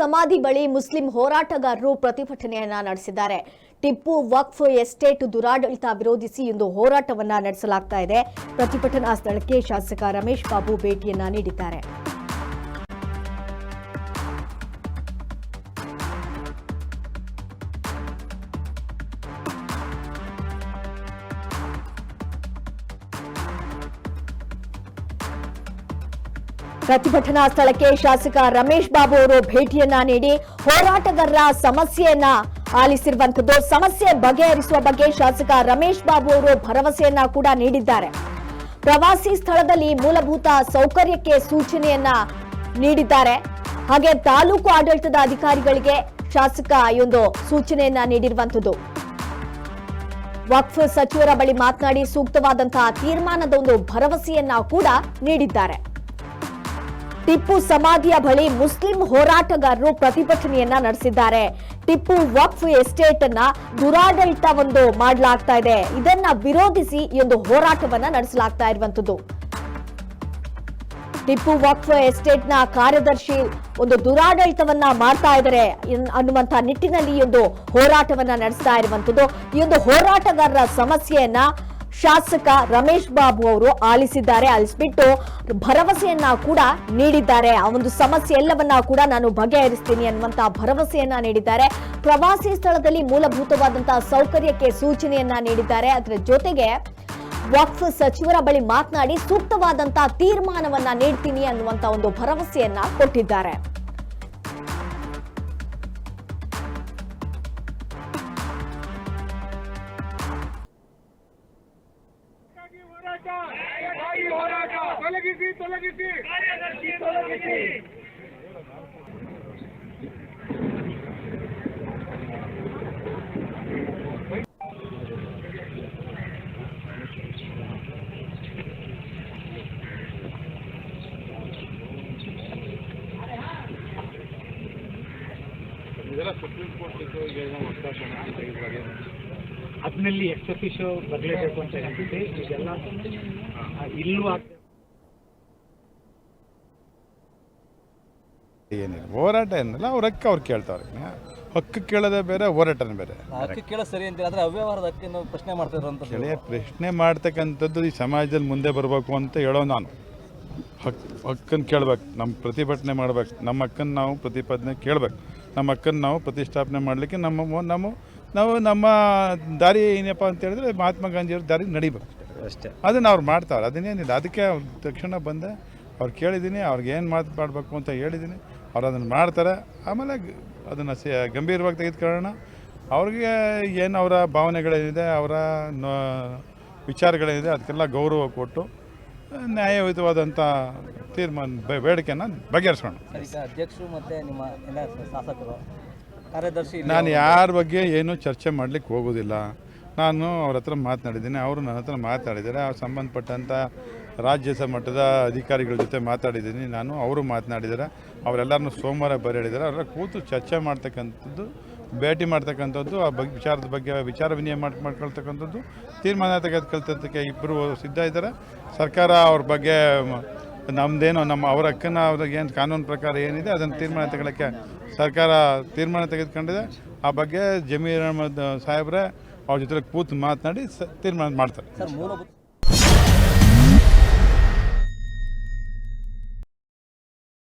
ಸಮಾಧಿ ಬಳಿ ಮುಸ್ಲಿಂ ಹೋರಾಟಗಾರರು ಪ್ರತಿಭಟನೆಯನ್ನ ನಡೆಸಿದ್ದಾರೆ. ಟಿಪ್ಪು ವಕ್ಫ್ ಎಸ್ಟೇಟ್ ದುರಾಡಳಿತ ವಿರೋಧಿಸಿ ಇಂದು ಹೋರಾಟವನ್ನ ನಡೆಸಲಾಗ್ತಾ ಇದೆ. ಪ್ರತಿಭಟನಾ ಸ್ಥಳಕ್ಕೆ ಶಾಸಕ ರಮೇಶ್ ಬಾಬು ಭೇಟಿಯನ್ನ ನೀಡಿದ್ದಾರೆ. ಪ್ರತಿಭಟನಾ ಸ್ಥಳಕ್ಕೆ ಶಾಸಕ ರಮೇಶ್ ಬಾಬು ಅವರು ಭೇಟಿಯನ್ನ ನೀಡಿ ಹೋರಾಟಗಾರರ ಸಮಸ್ಯೆಯನ್ನ ಆಲಿಸಿರುವಂತದ್ದು ಸಮಸ್ಯೆ ಬಗೆಹರಿಸುವ ಬಗ್ಗೆ ಶಾಸಕ ರಮೇಶ್ ಬಾಬು ಅವರು ಭರವಸೆಯನ್ನ ಕೂಡ ನೀಡಿದ್ದಾರೆ. ಪ್ರವಾಸಿ ಸ್ಥಳದಲ್ಲಿ ಮೂಲಭೂತ ಸೌಕರ್ಯಕ್ಕೆ ಸೂಚನೆಯನ್ನ ನೀಡಿದ್ದಾರೆ. ಹಾಗೆ ತಾಲೂಕು ಆಡಳಿತದ ಅಧಿಕಾರಿಗಳಿಗೆ ಶಾಸಕ ಈ ಒಂದು ಸೂಚನೆಯನ್ನ ನೀಡಿರುವಂತದ್ದು ವಕ್ಫ್ ಸಚಿವರ ಬಳಿ ಮಾತನಾಡಿ ಸೂಕ್ತವಾದಂತಹ ತೀರ್ಮಾನದ ಒಂದು ಭರವಸೆಯನ್ನ ಕೂಡ ನೀಡಿದ್ದಾರೆ. ಟಿಪ್ಪು ಸಮಾಧಿಯ ಬಳಿ ಮುಸ್ಲಿಂ ಹೋರಾಟಗಾರರು ಪ್ರತಿಭಟನೆಯನ್ನ ನಡೆಸಿದ್ದಾರೆ. ಟಿಪ್ಪು ವಕ್ಫ್ ಎಸ್ಟೇಟ್ ಅನ್ನ ದುರಾಡಳಿತ ಒಂದು ಮಾಡಲಾಗ್ತಾ ಇದೆ. ಇದನ್ನ ವಿರೋಧಿಸಿ ಈ ಒಂದು ಹೋರಾಟವನ್ನ ನಡೆಸಲಾಗ್ತಾ ಇರುವಂತದ್ದು ಟಿಪ್ಪು ವಕ್ಫ್ ಎಸ್ಟೇಟ್ನ ಕಾರ್ಯದರ್ಶಿ ಒಂದು ದುರಾಡಳಿತವನ್ನ ಮಾಡ್ತಾ ಇದ್ದಾರೆ. ಅನ್ನುವಂತ ನಿಟ್ಟಿನಲ್ಲಿ ಒಂದು ಹೋರಾಟವನ್ನ ನಡೆಸ್ತಾ ಇರುವಂತದ್ದು ಈ ಒಂದು ಹೋರಾಟಗಾರರ ಸಮಸ್ಯೆಯನ್ನ ಶಾಸಕ ರಮೇಶ್ ಬಾಬು ಅವರು ಆಲಿಸಿದ್ದಾರೆ. ಆಲಿಸ್ಬಿಟ್ಟು ಭರವಸೆಯನ್ನ ಕೂಡ ನೀಡಿದ್ದಾರೆ. ಆ ಒಂದು ಸಮಸ್ಯೆ ಎಲ್ಲವನ್ನ ಕೂಡ ನಾನು ಬಗೆಹರಿಸ್ತೀನಿ ಅನ್ನುವಂತ ಭರವಸೆಯನ್ನ ನೀಡಿದ್ದಾರೆ. ಪ್ರವಾಸಿ ಸ್ಥಳದಲ್ಲಿ ಮೂಲಭೂತವಾದಂತಹ ಸೌಕರ್ಯಕ್ಕೆ ಸೂಚನೆಯನ್ನ ನೀಡಿದ್ದಾರೆ. ಅದರ ಜೊತೆಗೆ ವಕ್ಫ್ ಸಚಿವರ ಬಳಿ ಮಾತನಾಡಿ ಸೂಕ್ತವಾದಂತಹ ತೀರ್ಮಾನವನ್ನ ನೀಡ್ತೀನಿ ಅನ್ನುವಂತ ಒಂದು ಭರವಸೆಯನ್ನ ಕೊಟ್ಟಿದ್ದಾರೆ. होराटा भाई होराटा तलगी सी तलगी सी कार्यदर्शी तलगी सी जरा सुप्रीम कोर्ट से तो गए हम उसका सुनने के लिए लगे ಅದ್ನಲ್ಲಿ ಎಕ್ಸ್ ಅಫಿಷೋ ಬರಲೇಬೇಕು ಅಂತ ಹೇಳ್ತಿದ್ದೆ. ಇದೆಲ್ಲ ಇಲ್ಲೂ ಆಗ್ತದೆ ಏನಿಲ್ಲ. ಹೋರಾಟ ಏನಿಲ್ಲ. ಅವ್ರ ಹಕ್ಕ ಅವ್ರು ಕೇಳ್ತಾವ್ರೆ. ಹಕ್ಕು ಕೇಳೋದೇ ಬೇರೆ ಹೋರಾಟನೇ ಬೇರೆ. ಹಕ್ಕಿ ಕೇಳೋ ಸರಿ ಅಂತೀರ? ಆದ್ರೆ ಅವ್ಯವಹಾರದ ಹಕ್ಕಿನ ಪ್ರಶ್ನೆ ಅಂತ ಗೆಳೆಯ ಪ್ರಶ್ನೆ ಮಾಡ್ತಕ್ಕಂಥದ್ದು ಈ ಸಮಾಜದಲ್ಲಿ ಮುಂದೆ ಬರಬೇಕು ಅಂತ ಹೇಳೋ ನಾನು. ಹಕ್ ಹಕ್ಕನ್ನು ಕೇಳ್ಬೇಕು. ನಮ್ಮ ಪ್ರತಿಭಟನೆ ಮಾಡ್ಬೇಕು. ನಮ್ಮ ಹಕ್ಕನ್ನು ನಾವು ಪ್ರತಿಪಾದನೆ ಕೇಳ್ಬೇಕು. ನಮ್ಮ ಹಕ್ಕನ್ನು ನಾವು ಪ್ರತಿಷ್ಠಾಪನೆ ಮಾಡಲಿಕ್ಕೆ ನಮ್ಮ ನಾವು ನಮ್ಮ ನಾವು ನಮ್ಮ ದಾರಿ ಏನಪ್ಪ ಅಂತ ಹೇಳಿದ್ರೆ ಮಹಾತ್ಮ ಗಾಂಧಿಯವ್ರ ದಾರಿ ನಡಿಬೇಕು. ಅಷ್ಟೇ. ಅದನ್ನು ಅವ್ರು ಮಾಡ್ತಾರೆ. ಅದನ್ನೇನಿಲ್ಲ ಅದಕ್ಕೆ ಅವ್ರು ತಕ್ಷಣ ಬಂದೆ. ಅವ್ರು ಕೇಳಿದ್ದೀನಿ ಅವ್ರಿಗೆ ಏನು ಮಾತು ಮಾಡಬೇಕು ಅಂತ ಹೇಳಿದ್ದೀನಿ. ಅವ್ರು ಅದನ್ನು ಮಾಡ್ತಾರೆ. ಆಮೇಲೆ ಅದನ್ನು ಸ ಗಂಭೀರವಾಗಿ ತೆಗೆದುಕೊಳ್ಳೋಣ. ಅವ್ರಿಗೆ ಏನು ಅವರ ಭಾವನೆಗಳೇನಿದೆ ಅವರ ವಿಚಾರಗಳೇನಿದೆ ಅದಕ್ಕೆಲ್ಲ ಗೌರವ ಕೊಟ್ಟು ನ್ಯಾಯಯುತವಾದಂಥ ತೀರ್ಮಾನ ಬೇಡಿಕೆಯನ್ನು ಬಗೆಹರಿಸೋಣ. ಅಧ್ಯಕ್ಷರು ಮತ್ತು ನಿಮ್ಮ ಎಲ್ಲ ಶಾಸಕರು. ಕಾರ್ಯದರ್ಶಿ ನಾನು ಯಾರ ಬಗ್ಗೆ ಏನು ಚರ್ಚೆ ಮಾಡಲಿಕ್ಕೆ ಹೋಗೋದಿಲ್ಲ. ನಾನು ಅವ್ರ ಹತ್ರ ಮಾತನಾಡಿದ್ದೀನಿ. ಅವರು ನನ್ನ ಹತ್ರ ಮಾತನಾಡಿದ್ದಾರೆ. ಆ ಸಂಬಂಧಪಟ್ಟಂಥ ರಾಜ್ಯ ಮಟ್ಟದ ಅಧಿಕಾರಿಗಳ ಜೊತೆ ಮಾತಾಡಿದ್ದೀನಿ ನಾನು ಅವರು ಮಾತನಾಡಿದ್ದಾರೆ. ಅವರೆಲ್ಲರನ್ನೂ ಸೋಮವಾರ ಬರ ಹೇಳಿದ್ದಾರೆ ಅವರ ಕೂತು ಚರ್ಚೆ ಮಾಡ್ತಕ್ಕಂಥದ್ದು ಭೇಟಿ ಮಾಡ್ತಕ್ಕಂಥದ್ದು ಆ ಬಗ್ಗೆ ವಿಚಾರದ ಬಗ್ಗೆ ವಿಚಾರ ವಿನಿಮಯ ಮಾಡಿ ಮಾಡ್ಕೊಳ್ತಕ್ಕಂಥದ್ದು ತೀರ್ಮಾನ ತೆಗೆದುಕೊಳ್ತಕ್ಕೆ ಇಬ್ಬರು ಸಿದ್ಧ ಇದ್ದಾರೆ. ಸರ್ಕಾರ ಅವ್ರ ಬಗ್ಗೆ ನಮ್ಮದೇನೋ ನಮ್ಮ ಅವರ ಅಕ್ಕನ ಅವ್ರಿಗೆ ಏನು ಕಾನೂನು ಪ್ರಕಾರ ಏನಿದೆ, ಅದನ್ನು ತೀರ್ಮಾನ ತಗೊಳ್ಳೋಕ್ಕೆ ಸರ್ಕಾರ ತೀರ್ಮಾನ ತೆಗೆದುಕೊಂಡಿದೆ. ಆ ಬಗ್ಗೆ ಜಮೀರ್ ಅಹಮದ್ ಸಾಹೇಬ್ರೆ ಅವ್ರ ಜೊತೆ ಕೂತು ಮಾತನಾಡಿ ತೀರ್ಮಾನ ಮಾಡ್ತಾರೆ.